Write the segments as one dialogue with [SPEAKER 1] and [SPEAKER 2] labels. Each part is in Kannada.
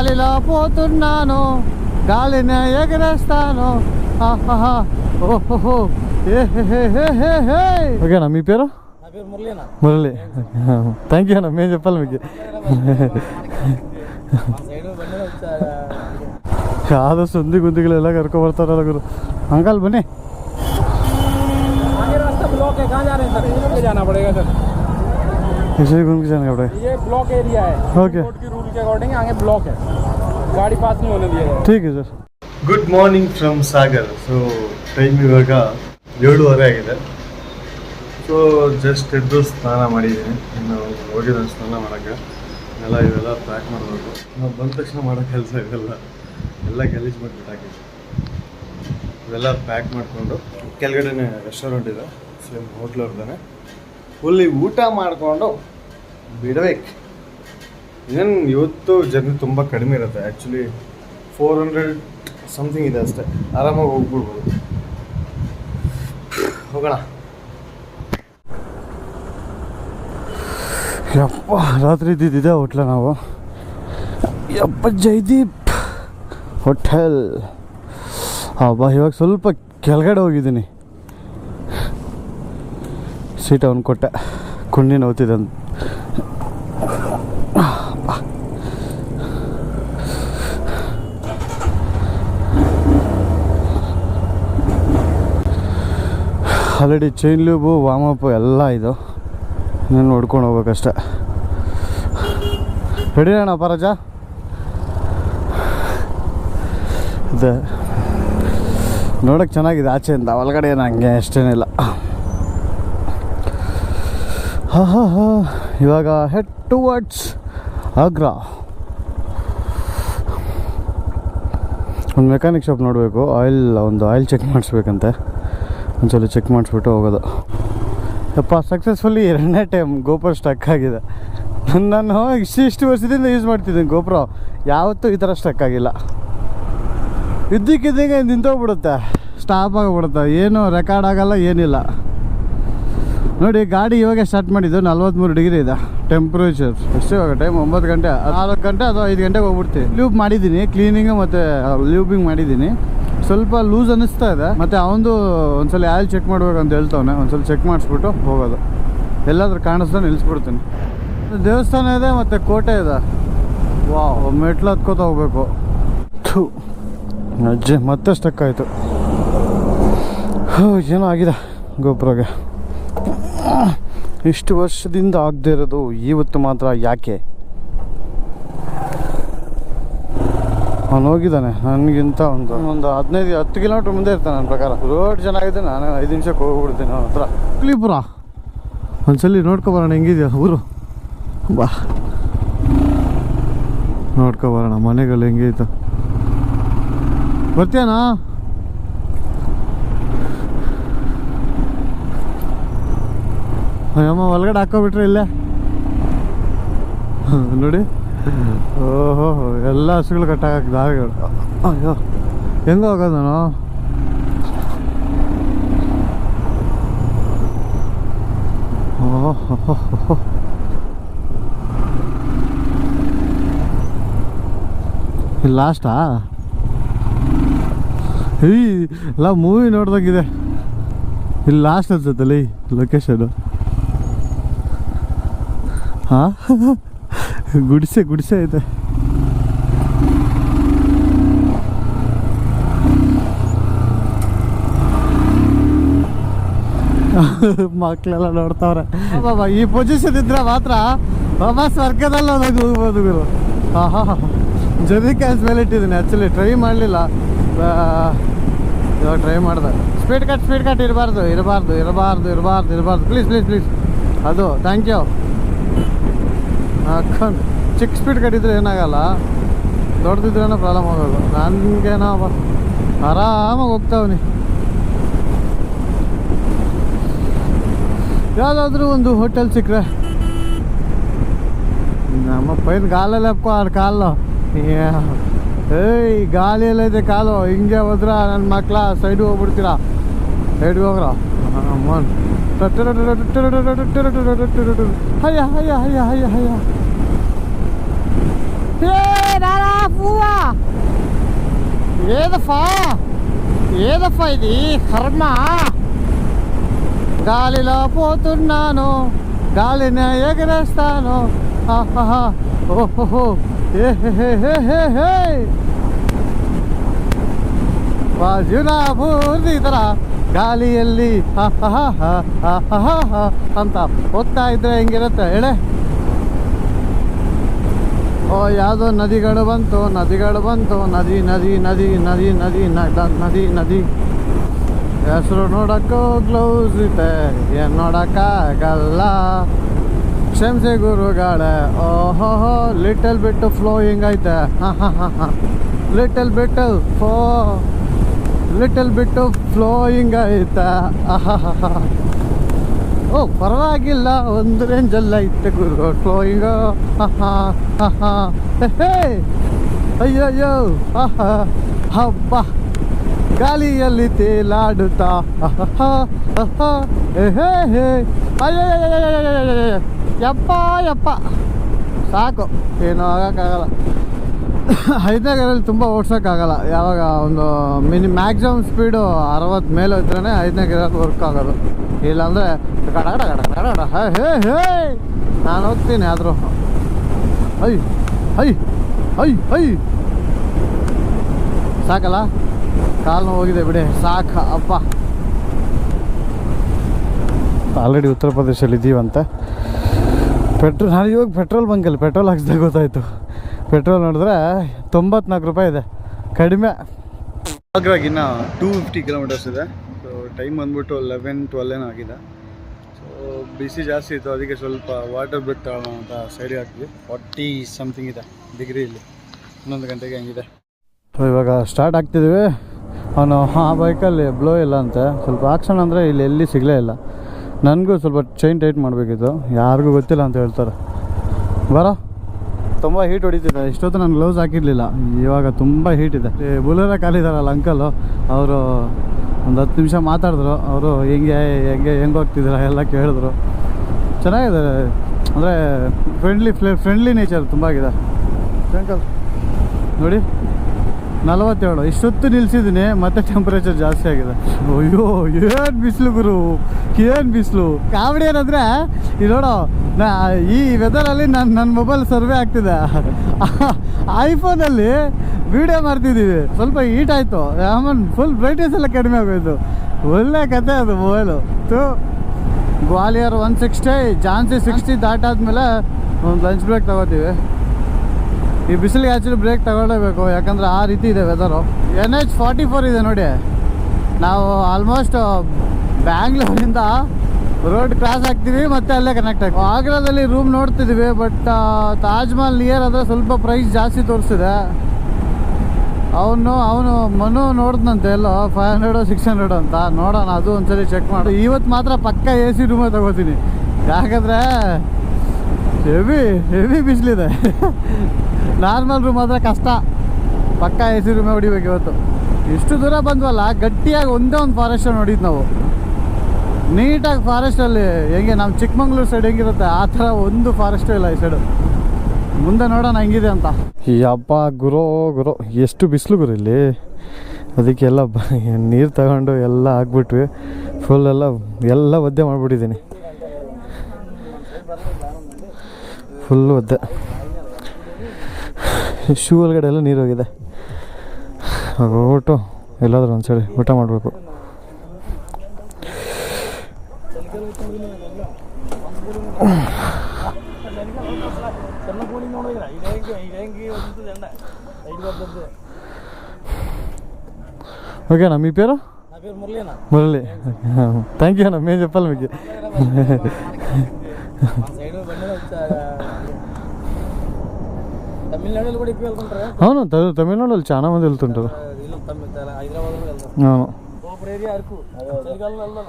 [SPEAKER 1] గాలిలో పోతున్నాను గాలిని ఎగరేస్తాను. ఓహో ఓకేనా మీ పేరు? మురళి థ్యాంక్ యూ అన్న మేము చెప్పాలి మీకు.
[SPEAKER 2] కాదు సొంది గుందిగులు ఎలా కరుకోబడతారు అలాగరు అంకాల్
[SPEAKER 1] బన్నీ. ఓకే. की
[SPEAKER 2] रूल के अकॉर्डिंग आगे ब्लॉक है गाड़ी पास नहीं होने दिया जाएगा
[SPEAKER 1] ठीक है sir good morning from Sagar so time ಇವಾಗ ಏಳುವರೆ ಆಗಿದೆ ಸೊ ಜಸ್ಟ್ ಎದ್ದು ಸ್ನಾನ ಮಾಡಿದ್ದೀನಿ ಇನ್ನು ಹೋಗಿದ್ದೀನಿ ಸ್ನಾನ ಮಾಡೋಕ್ಕೆ ಎಲ್ಲ ಇವೆಲ್ಲ ಪ್ಯಾಕ್ ಮಾಡಬೇಕು ನಾವು ಬಂದ ತಕ್ಷಣ ಮಾಡೋ ಕೆಲಸ ಇದೆಲ್ಲ ಎಲ್ಲ ಗಲೀಜು ಮಾಡಿಬಿಟ್ಟು ಹಾಕಿದ್ವಿ ಇವೆಲ್ಲ ಪ್ಯಾಕ್ ಮಾಡಿಕೊಂಡು ಕೆಳಗಡೆನೆ ರೆಸ್ಟೋರೆಂಟ್ ಇದೆ ಸೇಮ್ ಹೋಟ್ಲ್ ಅವ್ರದ್ದಾನೆ ಫುಲ್ಲಿ ಊಟ ಮಾಡಿಕೊಂಡು ಬಿಡಬೇಕು ಏನು, ಇವತ್ತು ಜರ್ನಿ ತುಂಬ ಕಡಿಮೆ ಇರುತ್ತೆ. ಆ್ಯಕ್ಚುಲಿ ಫೋರ್ ಹಂಡ್ರೆಡ್ ಸಮಥಿಂಗ್ ಇದೆ ಅಷ್ಟೇ. ಆರಾಮಾಗಿ ಹೋಗ್ಬಿಡ್ಬೋದು. ಹೋಗೋಣ. ಯಪ್ಪ, ರಾತ್ರಿ ಇದ್ದಿದ್ದಿದೆ ಹೋಟ್ಲ ನಾವು? ಯಪ್ಪ, ಜೈದೀಪ್! ಹೋಟೆಲ್. ಅಬ್ಬಾ, ಇವಾಗ ಸ್ವಲ್ಪ ಕೆಳಗಡೆ ಹೋಗಿದ್ದೀನಿ. ಸೀಟ್ ಅವನು ಕೊಟ್ಟೆ. ಕುಂಡಿ ನೋವ್ತಿದೆ ಅಂತ. ಆಲ್ರೆಡಿ ಚೈನ್ ಲೂಬು ವಾಮಪ್ಪು ಎಲ್ಲ ಇದು. ನಾನು ನೋಡ್ಕೊಂಡು ಹೋಗ್ಬೇಕಷ್ಟೆ. ರೆಡಿ ಅಣ್ಣ ಪರಜ? ಇದೆ. ನೋಡೋಕೆ ಚೆನ್ನಾಗಿದೆ ಆಚೆಯಿಂದ, ಒಳಗಡೆ ಏನು ಹಂಗೆ ಅಷ್ಟೇನಿಲ್ಲ. ಹಾಂ ಹಾ ಹಾ ಇವಾಗ ಹೆಡ್ ಟು ವರ್ಡ್ಸ್ ಆಗ್ರಾ ಒಂದು ಮೆಕ್ಯಾನಿಕ್ ಶಾಪ್ ನೋಡಬೇಕು ಆಯಿಲ್ ಒಂದು ಆಯಿಲ್ ಚೆಕ್ ಮಾಡಿಸ್ಬೇಕಂತೆ. ಒಂದ್ಸಲ ಚೆಕ್ ಮಾಡಿಸ್ಬಿಟ್ಟು ಹೋಗೋದು. ಯಪ್ಪ ಸಕ್ಸಸ್ಫುಲ್ಲಿ ಎರಡನೇ ಟೈಮ್ ಗೋಪುರ ಸ್ಟಕ್ ಆಗಿದೆ. ನಾನು ಇಷ್ಟು ಇಷ್ಟು ವರ್ಷದಿಂದ ಯೂಸ್ ಮಾಡ್ತಿದ್ದೀನಿ ಗೋಪುರ ಯಾವತ್ತೂ ಈ ಥರ ಸ್ಟಕ್ ಆಗಿಲ್ಲ. ಇದ್ದಕ್ಕಿದ್ದಂಗೆ ನಿಂತೋಗ್ಬಿಡುತ್ತೆ. ಸ್ಟಾಪ್ ಆಗಿಬಿಡುತ್ತೆ. ಏನು ರೆಕಾರ್ಡ್ ಆಗಲ್ಲ, ಏನಿಲ್ಲ. ನೋಡಿ, ಗಾಡಿ ಇವಾಗ ಸ್ಟಾರ್ಟ್ ಮಾಡಿದ್ದು ನಲ್ವತ್ತ್ಮೂರು ಡಿಗ್ರಿ ಇದೆ. ಟೆಂಪ್ರೇಚರ್ ಎಷ್ಟು ಇವಾಗ ಟೈಮ್ ಒಂಬತ್ತು ಗಂಟೆ, ನಾಲ್ಕು ಗಂಟೆ ಅಥವಾ ಐದು ಗಂಟೆಗೆ ಹೋಗ್ಬಿಡ್ತೀವಿ. ಲೂಪ್ ಮಾಡಿದ್ದೀನಿ ಕ್ಲೀನಿಂಗು ಮತ್ತು ಲೂಪಿಂಗ್ ಮಾಡಿದ್ದೀನಿ. ಸ್ವಲ್ಪ ಲೂಸ್ ಅನಿಸ್ತಾ ಇದೆ. ಮತ್ತೆ ಅವನದು ಒಂದ್ಸಲ ಆಯಿಲ್ ಚೆಕ್ ಮಾಡ್ಬೇಕಂತ ಹೇಳ್ತಾವನೆ. ಒಂದ್ಸಲ ಚೆಕ್ ಮಾಡಿಸ್ಬಿಟ್ಟು ಹೋಗೋದು. ಎಲ್ಲಾದ್ರೂ ಕಾಣಿಸ್ತಾ ನಿಲ್ಲಿಸ್ಬಿಡ್ತೀನಿ ದೇವಸ್ಥಾನ ಇದೆ ಮತ್ತು ಕೋಟೆ ಇದೆ. ವಾ ಮೆಟ್ಲು ಹತ್ಕೋತ ಹೋಗ್ಬೇಕು. ಥೂ, ಅಜ್ಜೆ, ಮತ್ತೆ ಸ್ಟಕ್ ಆಯಿತು. ಏನೋ ಆಗಿದೆ ಗೋಪುರಗೆ. ಇಷ್ಟು ವರ್ಷದಿಂದ ಆಗದೆ ಇರೋದು ಇವತ್ತು ಮಾತ್ರ ಯಾಕೆ? ಅವನು ಹೋಗಿದ್ದಾನೆ, ನನಗಿಂತ ಒಂದು. ಒಂದು ಹದಿನೈದು, ಹತ್ತು ಕಿಲೋಮೀಟರ್ ಮುಂದೆ ಇರ್ತಾನೆ ನನ್ನ ಪ್ರಕಾರ. ರೋಡ್ ಚೆನ್ನಾಗಿದೆ, ನಾನು ಐದು ನಿಮಿಷಕ್ಕೆ ಹೋಗ್ಬಿಡ್ತೀನಿ ಅವನ ಹತ್ರ. ಕ್ಲೀಪುರ. ಒಂದ್ಸಲಿ ನೋಡ್ಕೊಬರೋಣ ಹೆಂಗಿದೆಯಾ ಊರು? ಬಾ. ನೋಡ್ಕೊಬರೋಣ ಮನೆಗಳು ಹೆಂಗೈತ? ಬರ್ತೀಯನಾ? ಅಯ್ಯಮ್ಮ, ಒಳಗಡೆ ಹಾಕೋಬಿಟ್ರೆ ಇಲ್ಲೇ? ನೋಡಿ. ಓಹೋ, ಎಲ್ಲ ಹಸುಗಳು ಕಟ್ಟಾಕ ದಾರಿಗಳು ಅಯ್ಯೋ, ಹೆಂಗ ಹೋಗೋದು ನಾನು? ಓಹೋ. ಇಲ್ಲಿ ಲಾಸ್ಟಾ ಏಯ್ ಎಲ್ಲ ಮೂವಿ ನೋಡ್ದಂಗಿದೆ ಇಲ್ಲಿ ಲಾಸ್ಟ್ ಅನ್ಸುತ್ತಲ್ಲ ಈ ಲೊಕೇಶನು ಹಾಂ ಗುಡಿಸೆ ಗುಡಿಸೆ ಇದೆ. ಮಕ್ಕಳೆಲ್ಲ ನೋಡ್ತಾವ್ರೆ. ಬಾಬಾ ಈ ಪೊಸಿಷನ್ ಇದ್ರೆ ಮಾತ್ರ ಬಾಬಾ ಸ್ವರ್ಗದಲ್ಲಿ ಹೋದಾಗ ಹೋಗ್ಬೋದು ಗುರು. ಜದಿ ಕ್ಯಾಸ್ ಮೇಲೆ ಇಟ್ಟಿದ್ದೀನಿ ಆ್ಯಕ್ಚುಲಿ ಟ್ರೈ ಮಾಡಲಿಲ್ಲ. ಇವಾಗ ಟ್ರೈ ಮಾಡ್ದೆ. ಸ್ಪೀಡ್ ಕಟ್ ಸ್ಪೀಡ್ ಕಟ್ ಇರಬಾರ್ದು ಇರಬಾರ್ದು ಇರಬಾರ್ದು ಇರಬಾರ್ದು ಇರಬಾರ್ದು. ಪ್ಲೀಸ್ ಪ್ಲೀಸ್ ಪ್ಲೀಸ್ ಅದು ಥ್ಯಾಂಕ್ ಯು ಹಾಕೊಂಡು ಚಿಕ್ಕ ಸ್ಪೀಡ್ ಕಟ್ಟಿದ್ರೆ ಏನಾಗಲ್ಲ ದೊಡ್ಡದಿದ್ರೇನೋ ಪ್ರಾಬ್ಲಮ್ ಆಗೋದು ನನಗೇನೋ ಆರಾಮಾಗಿ ಹೋಗ್ತಾವನಿ ಯಾವುದಾದ್ರೂ ಒಂದು ಹೋಟೆಲ್ ಸಿಕ್ಕರೆ ನಮ್ಮ ಪೈನ್ ಗಾಲಲ್ಲಿ ಹಪ್ಕೋ ಅವ್ರ ಕಾಲು ಏಯ್ ಎಲ್ಲ ಇದೆ ಕಾಲು ಹಿಂಗೆ ಹೋದ್ರ ನನ್ನ ಮಕ್ಳ ಸೈಡ್ ಹೋಗ್ಬಿಡ್ತೀರಾ ಸೈಡ್ಗೆ ಹೋಗ್ರ ಅಮ್ಮನ್ ಹಯ್ಯ ಹಯ್ಯ ಹಯ್ಯ ಹಯ್ಯ ಹಯ್ಯ ಅವು ಏದಪ್ಪ ಏದಪ್ಪ ಇದಿ ಕರ್ಮ ಗಾಲಿಲೋ ಪೋತುನ್ನಾನು ಗಾಲಿನ ಎಗರೇಸ್ತಾನು ಆ ಜುನಾ ಪೂರ್ತಿ ಈ ಥರ ಗಾಲಿಯಲ್ಲಿ ಹಾ ಹಾ ಹಾ ಹಾ ಅಂತ ಓದ್ತಾ ಇದ್ರೆ ಹೆಂಗಿರುತ್ತೆ ಹೇಳೇ ಓ, ಯಾವುದೋ ನದಿಗಳು ಬಂತು ನದಿಗಳು ಬಂತು. ನದಿ ನದಿ ನದಿ ನದಿ ನದಿ, ನದ- ನದಿ ಹೆಸರು ನೋಡೋಕ್ಕೂ ಗ್ಲೌಸ್ ಇದೆ, ಏನು ನೋಡೋಕ್ಕಾಗಲ್ಲ. ಕ್ಷಮಿಸಿ ಗುರುಗಳೇ, ಓಹೋ ಲಿಟಲ್ ಬಿಟ್ಟು ಫ್ಲೋಯಿಂಗ್ ಐತೆ ಹಾಂ ಹಾಂ ಹಾಂ ಹಾಂ. ಲಿಟಲ್ ಬಿಟ್ಟು ಫೋ ಲಿಟಲ್ ಬಿಟ್ಟು ಫ್ಲೋಯಿಂಗ್ ಐತೆ ಆಹಾಹಾ ಓ, ಪರವಾಗಿಲ್ಲ, ಒಂದು ರೇಂಜೆಲ್ಲ ಇತ್ತು ಗುರು ಫ್ಲೋಯಿಂಗ್ ಅಯ್ಯಯ್ಯೋ ಹಬ್ಬ ಗಾಲಿಯಲ್ಲಿ ತೇಲಾಡುತ್ತಾ ಅಯ್ಯ ಯಪ್ಪ ಯಪ್ಪ ಸಾಕು ಏನೂ ಆಗೋಕ್ಕಾಗಲ್ಲ ಐದನೇಗರಲ್ಲಿ ತುಂಬ ಓಡ್ಸೋಕ್ಕಾಗಲ್ಲ ಯಾವಾಗ ಒಂದು ಮಿನಿ ಮ್ಯಾಕ್ಸಿಮಮ್ ಸ್ಪೀಡು ಅರವತ್ತು ಮೇಲೆ ಹೋಯ್ತಾನೆ ಐದನೇ ಗಿರಲ್ಲಿ ವರ್ಕ್ ಆಗೋದು ಇಲ್ಲಾಂದರೆ ಗಡ ಗಡ ಗಡ ಗಡ ಗಡ ಹೇ ಹೇ ಹೇ. ನಾನು ಹೋಗ್ತೀನಿ ಆದರೂ. ಐ ಐ ಐ ಐ ಸಾಕಲ್ಲ? ಕಾಲು ನೋವು ಹೋಗಿದೆ ಬಿಡಿ. ಸಾಕ ಅಪ್ಪ. ಆಲ್ರೆಡಿ ಉತ್ತರ ಪ್ರದೇಶದಲ್ಲಿ ಇದ್ದೀವಂತ ಪೆಟ್ರೋಲ್ ನಾನು ಇವಾಗ ಪೆಟ್ರೋಲ್ ಬಂಕಲ್ಲಿ ಪೆಟ್ರೋಲ್ ಹಾಕ್ಸ್ದಾಗ ಗೊತ್ತಾಯಿತು. ಪೆಟ್ರೋಲ್ ನೋಡಿದ್ರೆ ತೊಂಬತ್ನಾಲ್ಕು ರೂಪಾಯಿ ಇದೆ. ಕಡಿಮೆ. ಆಗ್ರಾಗಿ ಇನ್ನೂ ಟೂ ಫಿಫ್ಟಿ ಕಿಲೋಮೀಟರ್ಸ್ ಇದೆ. ಟೈಮ್ ಬಂದ್ಬಿಟ್ಟು ಲೆವೆನ್ ಟ್ವೆಲ್ ಏನೋ ಆಗಿದೆ. ಸೊ ಬಿಸಿ ಜಾಸ್ತಿ ಇತ್ತು, ಅದಕ್ಕೆ ಸ್ವಲ್ಪ ವಾಟರ್ ಬ್ರೇಕ್ ತಗೊಳ್ಳೋಣ ಅಂತ ಸೈಡ್ ಹಾಕಿದ್ವಿ. ಫಾರ್ಟಿ ಸಮಥಿಂಗ್ ಇದೆ ಡಿಗ್ರಿ ಇಲ್ಲಿ. ಹನ್ನೊಂದು ಗಂಟೆಗೆ ಹಂಗಿದೆ. ಸೊ ಇವಾಗ ಸ್ಟಾರ್ಟ್ ಆಗ್ತಿದ್ವಿ. ಅವನು ಆ ಬೈಕಲ್ಲಿ ಬ್ಲೋ ಇಲ್ಲ ಅಂತೆ. ಸ್ವಲ್ಪ ಆಕ್ಷನ್ ಅಂದರೆ ಇಲ್ಲಿ ಎಲ್ಲಿ ಸಿಗಲೇ ಇಲ್ಲ. ನನಗೂ ಸ್ವಲ್ಪ ಚೈನ್ ಟೈಟ್ ಮಾಡಬೇಕಿತ್ತು. ಯಾರಿಗೂ ಗೊತ್ತಿಲ್ಲ ಅಂತ ಹೇಳ್ತಾರೆ. ಬರ. ತುಂಬ ಹೀಟ್ ಹೊಡಿತಿದೆ. ಇಷ್ಟೊತ್ತು ನಾನು ಗ್ಲೌಸ್ ಹಾಕಿರಲಿಲ್ಲ. ಇವಾಗ ತುಂಬ ಹೀಟ್ ಇದೆ. ಬುಲೆರ ಕಾಲಿದಾರಲ್ಲ ಅಂಕಲು ಅವರು ಒಂದು ಹತ್ತು ನಿಮಿಷ ಮಾತಾಡಿದ್ರು. ಅವರು ಹೆಂಗೆ ಹೆಂಗೆ ಹೆಂಗೆ ಹೋಗ್ತಿದ್ದೀರಾ? ಎಲ್ಲ ಕೇಳಿದ್ರು. ಚೆನ್ನಾಗಿದೆ. ಅಂದರೆ ಫ್ರೆಂಡ್ಲಿ ಫ್ರೆಂಡ್ಲಿ ನೇಚರ್ ತುಂಬ ಆಗಿದೆ. ಅಂಕಲ್ ನೋಡಿ. ನಲವತ್ತೇಳು. ಇಷ್ಟೊತ್ತು ನಿಲ್ಸಿದ್ದೀನಿ ಮತ್ತೆ ಟೆಂಪ್ರೇಚರ್ ಜಾಸ್ತಿ ಆಗಿದೆ. ಅಯ್ಯೋ ಏನು ಬಿಸಿಲು ಗುರು? ಏನು ಬಿಸಿಲು? ಕಾವಡಿ ಏನಂದ್ರೆ ಇದು ನೋಡೋ ನಾ ಈ ವೆದರಲ್ಲಿ ನನ್ನ ನನ್ನ ಮೊಬೈಲ್ ಸರ್ವೆ ಆಗ್ತಿದೆ. ಐಫೋನಲ್ಲಿ ವಿಡಿಯೋ ಮಾಡ್ತಿದ್ದೀವಿ ಸ್ವಲ್ಪ ಹೀಟ್ ಆಯಿತು. ಆಮೇಲೆ ಫುಲ್ ಬ್ರೈಟ್ನೆಸ್ ಎಲ್ಲ ಕಡಿಮೆ ಆಗೋಯ್ತು ಒಳ್ಳೆ ಕತೆ ಅದು mobile. To Gwalior one sixty Jhansi sixty ದಾಟಾದ್ಮೇಲೆ ಒಂದು ಲಂಚ್ ಬ್ರೇಕ್ ತಗೋತೀವಿ. ಈ ಬಿಸಿಲಿಗೆ ಆ್ಯಕ್ಚುಲಿ ಬ್ರೇಕ್ ತಗೊಳ್ಳೇಬೇಕು. ಯಾಕಂದರೆ ಆ ರೀತಿ ಇದೆ weather N H forty four ಇದೆ ನೋಡಿ. ನಾವು ಆಲ್ಮೋಸ್ಟ್ ಬ್ಯಾಂಗ್ಳೂರಿಂದ ರೋಡ್ ಕ್ರಾಸ್ ಆಗ್ತೀವಿ ಮತ್ತೆ ಅಲ್ಲೇ ಕನೆಕ್ಟ್ ಆಗ್ತೀವಿ. ಆಗ್ರಾದಲ್ಲಿ ರೂಮ್ ನೋಡ್ತಿದ್ದೀವಿ ಬಟ್ ತಾಜ್ ಮಹಲ್ ನಿಯರ್ ಆದರೆ ಸ್ವಲ್ಪ ಪ್ರೈಸ್ ಜಾಸ್ತಿ ತೋರಿಸ್ತಿದೆ ಅವನು ಅವನು ಮನು ನೋಡಿದ್ನಂತೆ ಎಲ್ಲೋ ಫೈವ್ ಹಂಡ್ರೆಡು ಸಿಕ್ಸ್ ಹಂಡ್ರೆಡ್ ಅಂತ. ನೋಡೋಣ, ಅದು ಒಂದ್ಸರಿ ಚೆಕ್ ಮಾಡು. ಇವತ್ತು ಮಾತ್ರ ಪಕ್ಕ ಎ ಸಿ ರೂಮೇ ತಗೋತೀನಿ. ಯಾಕಂದರೆ ಹೆವಿ ಹೆವಿ ಬಿಸಿಲಿದೆ. ನಾರ್ಮಲ್ ರೂಮ್ ಆದರೆ ಕಷ್ಟ. ಪಕ್ಕ ಎ ಸಿ ರೂಮೇ ಹೊಡಿಬೇಕು ಇವತ್ತು. ಇಷ್ಟು ದೂರ ಬಂದ್ವಲ್ಲ, ಗಟ್ಟಿಯಾಗಿ ಒಂದೇ ಒಂದು ಫಾರೆಸ್ಟ್ ನೋಡಿದ್ದು ನಾವು. ನೀಟಾಗಿ ಫಾರೆಸ್ಟಲ್ಲಿ ಹೆಂಗೆ ನಮ್ಮ ಚಿಕ್ಕಮಂಗ್ಳೂರು ಸೈಡ್ ಹೆಂಗಿರುತ್ತೆ, ಆ ಥರ ಒಂದು ಫಾರೆಸ್ಟೂ ಇಲ್ಲ ಈ ಸೈಡು ಮುಂದೆ ನೋಡೋಣ ಹೆಂಗಿದೆ ಅಂತ. ಈ ಹಬ್ಬ ಗುರು ಗುರು, ಎಷ್ಟು ಬಿಸಿಲು ಗುರು ಇಲ್ಲಿ. ಅದಕ್ಕೆಲ್ಲ ನೀರು ತಗೊಂಡು ಎಲ್ಲ ಹಾಕ್ಬಿಟ್ವಿ ಫುಲ್ ಎಲ್ಲ ಎಲ್ಲ ಒದ್ದೆ ಮಾಡಿಬಿಟ್ಟಿದ್ದೀನಿ. ಫುಲ್ ಒದ್ದೆ. ಶೂ ಒಳಗಡೆ ಎಲ್ಲ ನೀರು ಹೋಗಿದೆ. ಊಟ ಎಲ್ಲಾದರೂ ಒಂದು ಊಟ ಮಾಡಬೇಕು. ఓకేనా మీ పేరు? మురళి థ్యాంక్ యూ అన్న మేము చెప్పాలి మీకు. అవును తమిళనాడు చాలా మంది వెళ్తుంటారు. అవును.
[SPEAKER 2] చలికాలంలో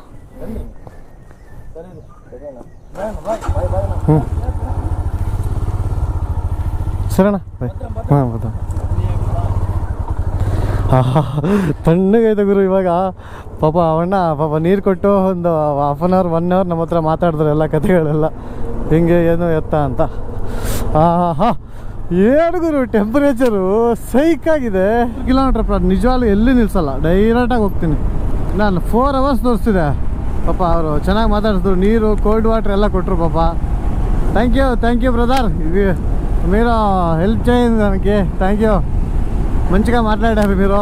[SPEAKER 1] ಸರಣ ಹಾಂ ಬರ್ತಾ ತಣ್ಣಗೈತೆ ಗುರು ಇವಾಗ. ಪಾಪ ಅವಣ್ಣ, ಪಾಪ ನೀರು ಕೊಟ್ಟು ಒಂದು half an hour one hour ನಮ್ಮ ಹತ್ರ ಮಾತಾಡಿದ್ರು ಎಲ್ಲ ಕಥೆಗಳೆಲ್ಲ. ಹಿಂಗೆ ಏನು ಎತ್ತ ಅಂತ. ಹಾಂ ಗುರು ಏನು ಗುರು ಟೆಂಪ್ರೇಚರು ಆಗಿದೆ. ಕಿಲೋಮೀಟ್ರ್ ಪ್ಲಾಟ್ ನಿಜವಾಗ್ಲೂ ಎಲ್ಲಿ ನಿಲ್ಲಿಸಲ್ಲ ಡೈರೆಕ್ಟಾಗಿ ಹೋಗ್ತೀನಿ. ನಾನು ಫೋರ್ ಅವರ್ಸ್ ತೋರಿಸ್ತಿದೆ. ಪಾಪ ಅವರು ಚೆನ್ನಾಗಿ ಮಾತಾಡಿಸಿದ್ರು. ನೀರು ಕೋಲ್ಡ್ ವಾಟ್ರ್ ಎಲ್ಲ ಕೊಟ್ಟರು ಪಾಪ. Thank you thank you brother మీరు హెల్ప్ చేయండి దానికి థ్యాంక్ యూ మంచిగా మాట్లాడారు మీరు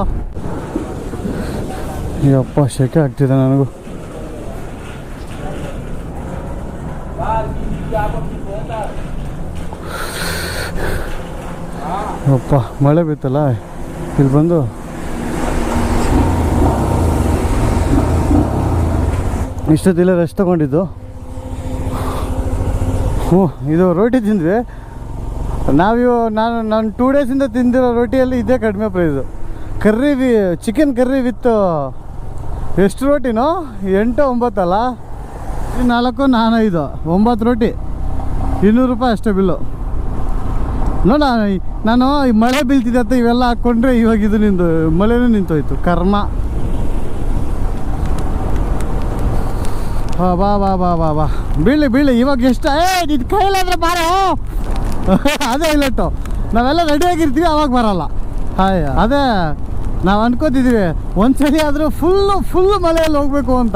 [SPEAKER 1] ಅಪ್ಪ ಶೆಕೆ ಆಗ್ತಿದೆ ನನಗೂ ಅಪ್ಪ ಮಳೆ ಬಿತ್ತಲ್ಲ ಇಲ್ಲಿ ಬಂದು ಇಷ್ಟೊತ್ತಿಲ್ಲ ರೆಸ್ಟ್ ತಗೊಂಡಿದ್ದು ಹ್ಞೂ ಇದು ರೋಟಿ ತಿಂದ್ವಿ ನಾವಿವು ನಾನು ನಾನು ಟೂ ಡೇಸಿಂದ ತಿಂದಿರೋ ರೋಟಿಯಲ್ಲಿ ಇದೇ ಕಡಿಮೆ ಪ್ರೈಸು ಕರ್ರಿ ವಿ ಚಿಕನ್ ಕರ್ರಿ ವಿತ್ ಎಷ್ಟು ರೋಟಿನೋ ಎಂಟು ಒಂಬತ್ತಲ್ಲ ನಾಲ್ಕು, ನಾನೈದು. ಒಂಬತ್ತು ರೋಟಿ. ಇನ್ನೂರು ರೂಪಾಯಿ ಅಷ್ಟೇ ಬಿಲ್ಲು. ನೋಡ ನಾನು ಈ ಮಳೆ ಬೀಳ್ತಿದೆ ಅಂತ ಇವೆಲ್ಲ ಹಾಕ್ಕೊಂಡ್ರೆ ಇವಾಗ ಇದು ನಿಂದು ಮಳೆನೂ ನಿಂತೋಯ್ತು. ಕರ್ಮ. ಹಾ, ಬಾ ಬಾ ಬಾ ಬಾ ಬಾ. ಬೀಳಿ ಬೀಳಿ ಇವಾಗ ಎಷ್ಟು ಏ, ನಿನ್ ಕೈಲಾದ್ರೆ ಬಾರೋ. ಅದೇ ಇಲ್ಲಟ್ಟು ನಾವೆಲ್ಲ ರೆಡಿಯಾಗಿರ್ತೀವಿ ಅವಾಗ ಬರಲ್ಲ. ಹಾಯ್. ಅದೇ ನಾವು ಅನ್ಕೋತಿದ್ವಿ ಒಂದ್ಸರಿ ಆದರೂ ಫುಲ್ಲು ಫುಲ್ ಮಳೆಯಲ್ಲಿ ಹೋಗ್ಬೇಕು ಅಂತ.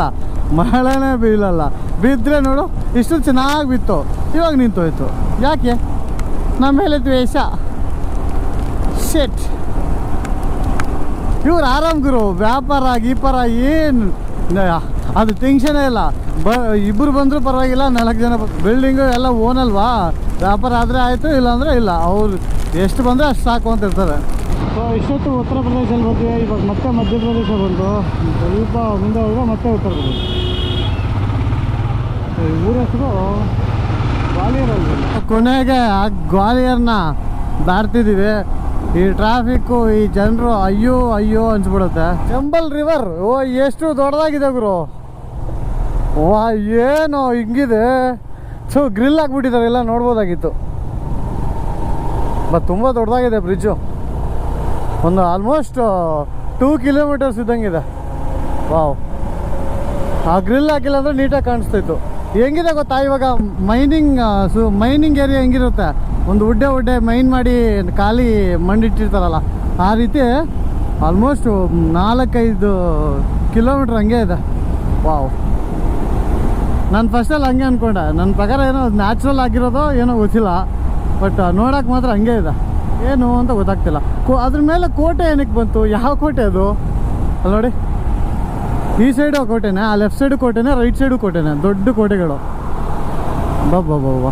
[SPEAKER 1] ಮಳೆನೇ ಬೀಳಲ್ಲ. ಬಿದ್ದರೆ ನೋಡು ಇಷ್ಟು ಚೆನ್ನಾಗಿ ಬಿತ್ತು. ಇವಾಗ ನಿಂತೋಯ್ತು. ಯಾಕೆ? ನಮ್ಮ ಮೇಲೆ ದ್ವೇಷ. ಶೆಟ್ ಇವ್ರು ಆರಾಮ್ ಗುರು. ವ್ಯಾಪಾರ ಗೀಪಾರ ಏನು? ಅದು ಟೆನ್ಷನೇ ಇಲ್ಲ. ಬ ಇಬ್ಬರು ಬಂದರೂ ಪರವಾಗಿಲ್ಲ ನಾಲ್ಕು ಜನ ಬಿಲ್ಡಿಂಗು ಎಲ್ಲ ಓನ್ ಅಲ್ವಾ? ವ್ಯಾಪಾರ ಆದರೆ ಆಯಿತು ಇಲ್ಲಾಂದರೆ ಇಲ್ಲ. ಅವ್ರು ಎಷ್ಟು ಬಂದರೆ ಅಷ್ಟು ಸಾಕು ಅಂತ ಇರ್ತಾರೆ. ಸೊ ಇಷ್ಟೊತ್ತು ಉತ್ತರ ಪ್ರದೇಶದಲ್ಲಿ ಬಂದ್ವಿ ಇವಾಗ ಮತ್ತೆ ಮಧ್ಯಪ್ರದೇಶ ಬಂದು ಸ್ವಲ್ಪ ಮುಂದೆ ಹೋದ್ರೆ ಮತ್ತೆ ಉತ್ತರ ಪ್ರದೇಶ. ಊರ ಹೆಸರು ಗ್ವಾಲಿಯರ್ ಕೊನೆಗೆ ಆ ಗ್ವಾಲಿಯರ್ನ ದಾಟ್ತಿದ್ದೀವಿ ಈ ಟ್ರಾಫಿಕ್ಕು ಈ ಜನರು ಅಯ್ಯೋ ಅಯ್ಯೋ ಅನ್ಸ್ಬಿಡುತ್ತೆ. ಚಂಬಲ್ ರಿವರ್ ಓ ಎಷ್ಟು ದೊಡ್ಡದಾಗಿದೆ ಗುರು. ವಾ, ಏನೋ ಹಿಂಗಿದೆ. ಸೊ ಗ್ರಿಲ್ ಹಾಕ್ಬಿಟ್ಟಿದ್ದಾರೆ, ಎಲ್ಲ ನೋಡ್ಬೋದಾಗಿತ್ತು. ಬಟ್ ತುಂಬ ದೊಡ್ಡದಾಗಿದೆ ಬ್ರಿಡ್ಜು ಒಂದು ಆಲ್ಮೋಸ್ಟ್ ಟೂ ಕಿಲೋಮೀಟರ್ಸ್ ಇದ್ದಂಗಿದೆ ವಾವ್. ಆ ಗ್ರಿಲ್ ಹಾಕಿಲ್ಲ ಅಂದರೆ ನೀಟಾಗಿ ಕಾಣಿಸ್ತಿತ್ತು ಹೆಂಗಿದೆ ಗೊತ್ತಾ ಇವಾಗ ಮೈನಿಂಗ್ ಸು ಮೈನಿಂಗ್ ಏರಿಯಾ ಹೆಂಗಿರುತ್ತೆ? ಒಂದು ಉಡ್ಡೆ ಉಡ್ಡೆ ಮೈನ್ ಮಾಡಿ ಖಾಲಿ ಮಣ್ಣಿಟ್ಟಿರ್ತಾರಲ್ಲ, ಆ ರೀತಿ ಆಲ್ಮೋಸ್ಟ್ ನಾಲ್ಕೈದು ಕಿಲೋಮೀಟ್ರ್ ಹಂಗೆ ಇದೆ. ವಾವ್. ನಾನು ಫಸ್ಟಲ್ಲಿ ಹಂಗೆ ಅಂದ್ಕೊಂಡೆ ನನ್ನ ಪ್ರಕಾರ ಏನೋ ನ್ಯಾಚುರಲ್ ಆಗಿರೋದೋ ಏನೋ ಗೊತ್ತಿಲ್ಲ. ಬಟ್ ನೋಡೋಕೆ ಮಾತ್ರ ಹಂಗೆ ಇದೆ. ಏನು ಅಂತ ಗೊತ್ತಾಗ್ತಿಲ್ಲ. ಕೋ ಅದ್ರ ಮೇಲೆ ಕೋಟೆ ಏನಕ್ಕೆ ಬಂತು? ಯಾವ ಕೋಟೆ ಅದು? ಅಲ್ಲಿ ನೋಡಿ. ಈ ಸೈಡು ಕೋಟೆನೇ, ಆ ಲೆಫ್ಟ್ ಸೈಡು ಕೋಟೆನೇ ರೈಟ್ ಸೈಡು ಕೋಟೆನೇ. ದೊಡ್ಡ ಕೋಟೆಗಳು. ಬಾಬಾ ಬಾಬಾ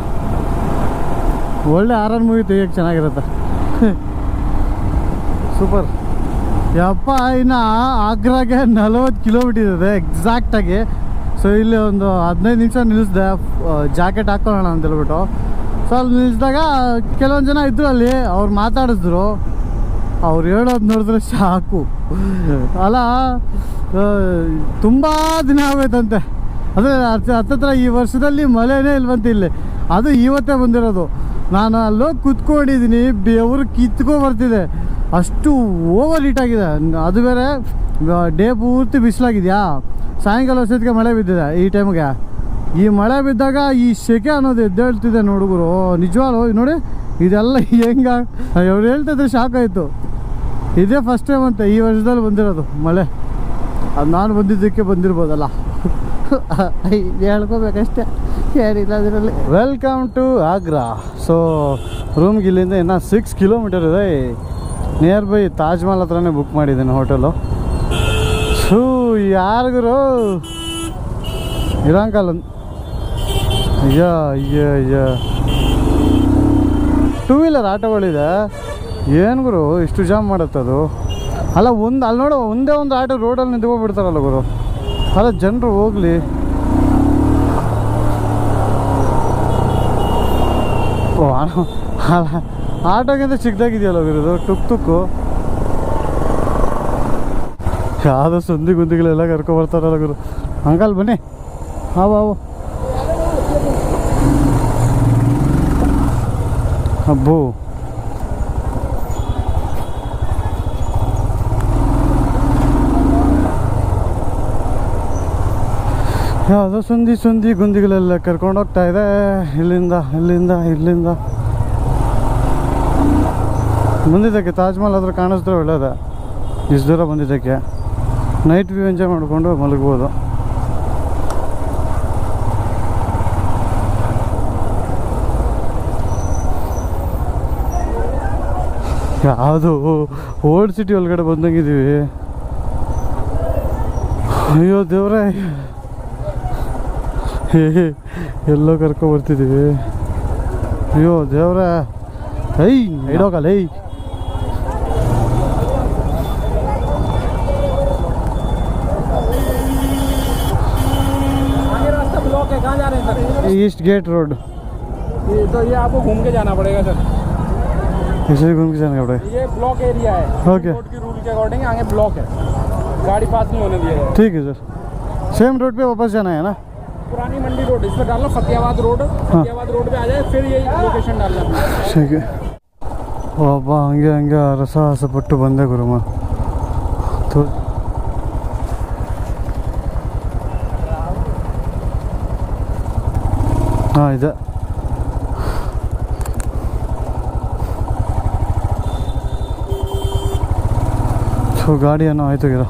[SPEAKER 1] ಒಳ್ಳೆ ಆರ್ ಮೂವಿ ತೆಗಿಯೋಕೆ ಚೆನ್ನಾಗಿರುತ್ತೆ. ಸೂಪರ್ ಯಪ್ಪ, ಇನ್ನು ಆಗ್ರಾಗೆ ನಲವತ್ತು ಕಿಲೋಮೀಟರ್ ಇದೆ ಎಕ್ಸಾಕ್ಟಾಗಿ ಸೊ ಇಲ್ಲಿ ಒಂದು ಹದಿನೈದು ನಿಮಿಷ ನಿಲ್ಲಿಸ್ದೆ ಜಾಕೆಟ್ ಹಾಕ್ಕೊಳ್ಳೋಣ ಅಂತ ಹೇಳ್ಬಿಟ್ಟು. ಸೊ ಅಲ್ಲಿ ನಿಲ್ಲಿಸಿದಾಗ ಕೆಲವೊಂದು ಜನ ಇದ್ರು ಅಲ್ಲಿ, ಅವ್ರು ಮಾತಾಡಿಸಿದ್ರು. ಅವ್ರು ಹೇಳೋದು ನೋಡಿದ್ರೆ ಸಾಕು. ಅಲ್ಲ ತುಂಬ ದಿನ ಆಗೋಯ್ತಂತೆ. ಅದೇ ಹತ್ತ- ಹತ್ತತ್ರ ಈ ವರ್ಷದಲ್ಲಿ ಮಳೆನೇ ಇಲ್ವಂತ ಇಲ್ಲಿ. ಅದು ಇವತ್ತೇ ಬಂದಿರೋದು. ನಾನು ಅಲ್ಲೋಗಿ ಕುತ್ಕೊಂಡಿದ್ದೀನಿ ಬೆವರು ಕಿತ್ಕೊ ಬರ್ತಿದೆ. ಅಷ್ಟು ಓವರ್ ಹೀಟ್ ಆಗಿದೆ. ಅದು ಬೇರೆ ಡೇ ಪೂರ್ತಿ ಬಿಸಿಲಾಗಿದೆಯಾ? ಸಾಯಂಕಾಲ ವರ್ಷದಕ್ಕೆ ಮಳೆ ಬಿದ್ದಿದೆ ಈ ಟೈಮ್ಗೆ. ಈ ಮಳೆ ಬಿದ್ದಾಗ ಈ ಸೆಕೆ ಅನ್ನೋದು ಎದ್ದೇಳ್ತಿದೆ ನೋಡುಗರು. ನಿಜವಾಗ್ಲೂ ನೋಡಿ ಇದೆಲ್ಲ ಹೆಂಗ ಅವ್ರು ಹೇಳ್ತಿದ್ರೆ ಶಾಕ್ ಆಯಿತು. ಇದೇ ಫಸ್ಟ್ ಟೈಮ್ ಅಂತ ಈ ವರ್ಷದಲ್ಲಿ ಬಂದಿರೋದು ಮಳೆ. ಅದು ನಾನು ಬಂದಿದ್ದಕ್ಕೆ ಬಂದಿರ್ಬೋದಲ್ಲ. ಹೇಳ್ಕೋಬೇಕಷ್ಟೇ. ಏನಿಲ್ಲ ಅದರಲ್ಲಿ. ವೆಲ್ಕಮ್ ಟು ಆಗ್ರಾ ಸೊ ರೂಮ್ಗೆ ಇಲ್ಲಿಂದ ಇನ್ನೂ ಸಿಕ್ಸ್ ಕಿಲೋಮೀಟರ್ ಇದೆ. ನಿಯರ್ ಬೈ ತಾಜ್ಮಹಲ್ ಹತ್ರನೇ ಬುಕ್ ಮಾಡಿದ್ದೀನಿ ಹೋಟೆಲು ಯಾರಿಗೂ ಇರಂಗಲ್ಲ ಅಯ್ಯ ಅಯ್ಯ ಅಯ್ಯ. ಟೂ ವೀಲರ್ ಆಟೋಗಳಿದೆ. ಏನು ಗುರು, ಇಷ್ಟು ಜಾಮ್ ಅದು? ಅಲ್ಲ, ಒಂದು ಅಲ್ಲಿ ನೋಡು, ಒಂದೇ ಒಂದು ಆಟೋ ರೋಡಲ್ಲಿ ನಿಂತ್ಕೊಂಡ್ಬಿಡ್ತಾರಲ್ಲ ಗುರು. ಅಲ್ಲ, ಜನರು ಹೋಗ್ಲಿ. ಅಲ್ಲ ಆಟೋಗಿಂತ ಚಿಕ್ಕದಾಗಿದೆಯಲ್ಲ ಗುರು ಟುಕ್ ತುಕ್ಕು ಯಾವುದೋ ಸಂದಿ ಗುಂದಿಗಳೆಲ್ಲ ಕರ್ಕೊ ಬರ್ತಾರಲ್ಲ ಗುರು. ಅಂಕಲ್ ಬನ್ನಿ. ಹಾವು ಹಾವು. ಅಬ್ಬು. ಯಾವುದೋ ಸಂದಿ ಸಂದಿ ಗುಂದಿಗಳೆಲ್ಲ ಕರ್ಕೊಂಡೋಗ್ತಾ ಇದೆ. ಇಲ್ಲಿಂದ ಇಲ್ಲಿಂದ ಇಲ್ಲಿಂದ. ಬಂದಿದ್ದಕ್ಕೆ ತಾಜ್ಮಹಲ್ ಆದರೂ ಕಾಣಿಸಿದ್ರೆ ಒಳ್ಳೇದ? ಇಷ್ಟು ದೂರ ಬಂದಿದ್ದಕ್ಕೆ? ನೈಟ್ ವ್ಯೂ ಎಂಜಾಯ್ ಮಾಡಿಕೊಂಡು ಮಲಗ್ಬೋದು. ಯಾವುದು ಓಲ್ಡ್ ಸಿಟಿ ಒಳಗಡೆ ಬಂದಂಗಿದ್ದೀವಿ. ಅಯ್ಯೋ ದೇವ್ರೆ. ಎಲ್ಲೋ ಕರ್ಕೊ ಬರ್ತಿದ್ದೀವಿ. ಅಯ್ಯೋ ದೇವ್ರೆ. ಐ ಐಡೋಗಲ್ಲ ಐ ईस्ट गेट रोड
[SPEAKER 2] ये तो ये आपको घूम के जाना पड़ेगा सर
[SPEAKER 1] इसे घूम के जाना पड़े
[SPEAKER 2] ये ब्लॉक एरिया है
[SPEAKER 1] Okay.
[SPEAKER 2] रोड की रूल के अकॉर्डिंग आगे ब्लॉक है गाड़ी पास नहीं होने दिया जाएगा
[SPEAKER 1] ठीक है सर सेम रोड पे वापस जाना है ना
[SPEAKER 2] पुरानी मंडी रोड इस पर डालना फतेहाबाद रोड फतेहाबाद रोड पे आ जाए फिर यही लोकेशन डालना
[SPEAKER 1] ठीक है ಒಬ್ಬ ಹಂಗೆ ಹಂಗೆ ರಸಹಾಸ ಪಟ್ಟು ಬಂದೆ ಗುರುಮ ಹಾಂ, ಇದೆ. ಸೊ ಗಾಡಿ ಏನೋ ಆಯ್ತು ಗಿರೋ.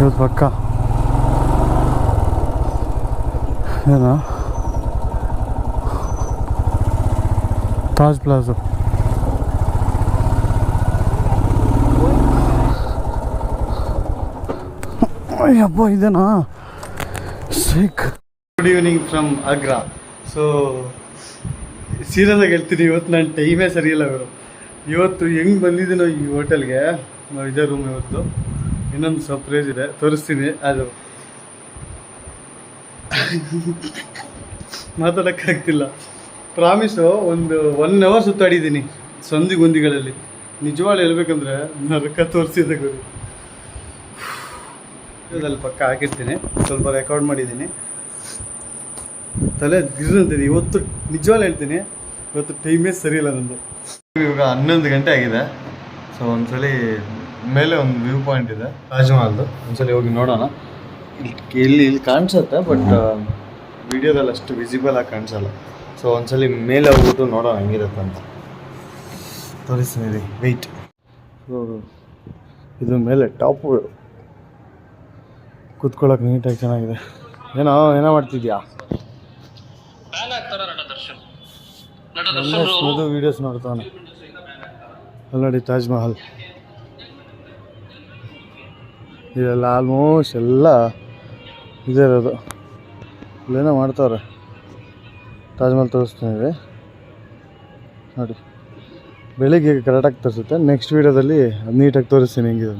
[SPEAKER 1] ಇವತ್ತು ಪಕ್ಕ. ಏನೋ? ತಾಜ್ ಪ್ಲಾಜು. ಅಯ್ಯಪ್ಪ ಇದೇನಾ? ಸಿಕ್. Good evening from Agra so serious ಆಗಿ ಹೇಳ್ತೀನಿ ಇವತ್ತು ನಾನು ಟೈಮೇ ಸರಿಯಿಲ್ಲ ಅವರು ಇವತ್ತು ಹೆಂಗೆ ಬಂದಿದ್ದೀನೋ ಈ ಹೋಟೆಲ್ಗೆ ಇದೇ ರೂಮ್ ಇವತ್ತು. ಇನ್ನೊಂದು ಸರ್ಪ್ರೈಸ್ ಇದೆ. ತೋರಿಸ್ತೀನಿ, ಅದು. ಮಾತಾಡೋಕ್ಕಾಗ್ತಿಲ್ಲ. ಪ್ರಾಮಿಸು ಒಂದು ಒನ್ ಅವರ್ ಸುತ್ತಾಡಿದ್ದೀನಿ, ಸಂಧಿ ಗುಂದಿಗಳಲ್ಲಿ. ನಿಜವಾಗ್ಲೂ ಹೇಳ್ಬೇಕಂದ್ರೆ ನರಕ ತೋರಿಸಿದೆ ಗುರು. ಇದ್ರಲ್ಲಿ ಪಕ್ಕ ಹಾಕಿರ್ತೀನಿ. ಸ್ವಲ್ಪ ರೆಕಾರ್ಡ್ ಮಾಡಿದ್ದೀನಿ. ತಲೆ ಗಿರ್ರಂತಿದೆ ಇವತ್ತು ನಿಜವಾಗ್ಲೂ ಹೇಳ್ತೀನಿ, ಇವತ್ತು ಟೈಮೇ ಸರಿಯಿಲ್ಲ ನಂದು. ಇವಾಗ ಹನ್ನೊಂದು ಗಂಟೆ ಆಗಿದೆ. ಸೊ ಒಂದ್ಸಲಿ ಮೇಲೆ ಒಂದು ವ್ಯೂ ಪಾಯಿಂಟ್ ಇದೆ. ತಾಜ್ ಮಹಲ್ದು ಒಂದ್ಸಲಿ ಹೋಗಿ ನೋಡೋಣ. ಇಲ್ಲಿ ಇಲ್ಲಿ ಇಲ್ಲಿ ಕಾಣಿಸುತ್ತೆ ಬಟ್ ವಿಡಿಯೋದಲ್ಲಿ ಅಷ್ಟು ವಿಸಿಬಲ್ ಆಗಿ ಕಾಣಿಸಲ್ಲ. ಸೊ ಒಂದ್ಸಲಿ ಮೇಲೆ ಹೋಗ್ಬಿಟ್ಟು ನೋಡೋಣ ಹೆಂಗಿರುತ್ತೆ ಅಂತ. ತೋರಿಸ್ತೀನಿ ವೆಯ್ಟ್ ಇದು ಮೇಲೆ ಟಾಪು ಕೂತ್ಕೊಳ್ಳೋಕೆ ನೀಟಾಗಿ ಚೆನ್ನಾಗಿದೆ. ಏನೋ ಏನೋ ಮಾಡ್ತಿದ್ಯಾ? ಸ್ಮೂದು ವೀಡಿಯೋಸ್ ನೋಡ್ತಾನೆ ಅಲ್ಲಡಿ ತಾಜ್ ಮಹಲ್. ಇದೆಲ್ಲ ಆಲ್ಮೋಸ್ಟ್ ಎಲ್ಲ ಇದೇ ಇರೋದು. ಇಲ್ಲೇನೋ ಮಾಡ್ತಾವ್ರೆ. ತಾಜ್ ಮಹಲ್ ತೋರಿಸ್ತೀನಿ ನೋಡಿ. ಬೆಳಿಗ್ಗೆ ಕರೆಕ್ಟಾಗಿ ತೋರಿಸುತ್ತೆ. ನೆಕ್ಸ್ಟ್ ವೀಡಿಯೋದಲ್ಲಿ ನೀಟಾಗಿ ತೋರಿಸ್ತೀನಿ ಹೆಂಗಿದೆ ಅಂತ.